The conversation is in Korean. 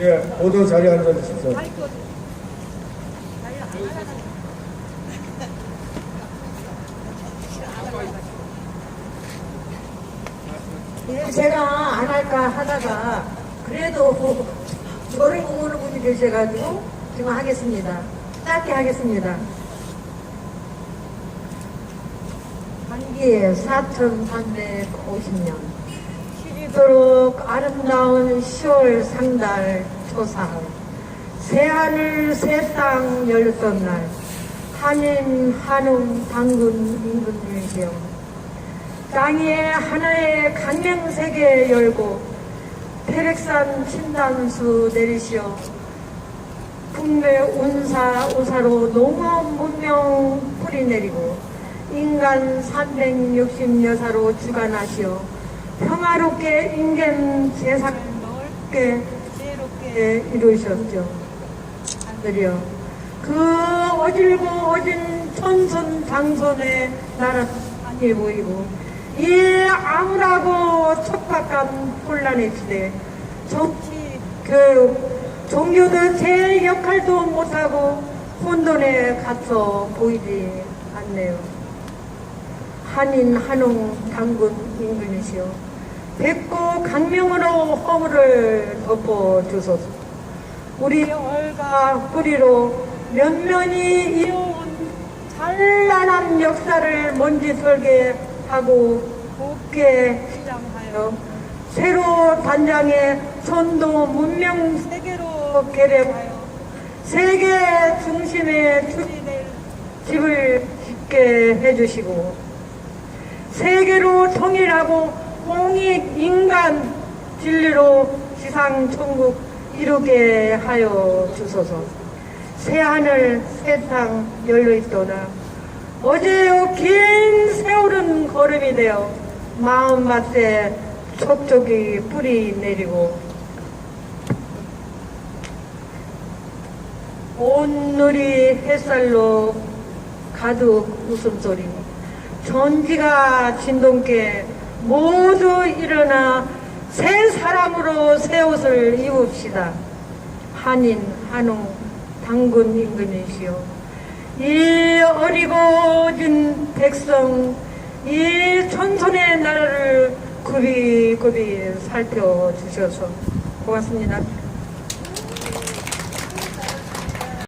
예, 모두 자리에 앉아주십시오. 예, 제가 안 할까 하다가 그래도 저를 보는 분이 계셔가지고 지금 하겠습니다. 짧게 하겠습니다. 한기에 4,350년 시리도록 아름다운 10월 상달 초사할 새하늘 새 땅 열렸던 날 한인 한웅 당군 임금님이시여 땅에 하나의 강명세계 열고 태백산 침단수 내리시어 국내 운사 우사로 농업 문명 뿌리 내리고 인간 360여사로 주관하시어 평화롭게 인간 세상을 넓게 지혜롭게 이루셨죠. 아들이여 그 어질고 어진 천선 장손의 나라 아니 보이고 이 암울하고 척박한 혼란의 시대 정치, 교육, 종교도 제 역할도 못하고 혼돈에 갇혀 보이지 않네요. 한인 한웅 당군 임금이시여 백고 강명으로 허물을 덮어주소서. 우리 얼가 뿌리로 면면이 이어온 찬란한 역사를 먼지 설계 하고 곱게 시장하여 새로 단장해 선도 문명 세계로 계획하여 세계 중심에 추진될 집을 짓게 해주시고 세계로 통일하고 공익 인간 진리로 지상 천국 이루게 하여 주소서. 새 하늘 새 땅 열려 있도다. 어제요 긴 세월은 걸음이 되어 마음밭에 촉촉이 뿌리 내리고 온누리 햇살로 가득 웃음소리 전지가 진동께 모두 일어나 새 사람으로 새 옷을 입읍시다. 한인, 한웅, 당군 임금이시여. 이 어리고 진 백성, 이 천손의 나라를 굽이굽이 살펴주셔서 고맙습니다.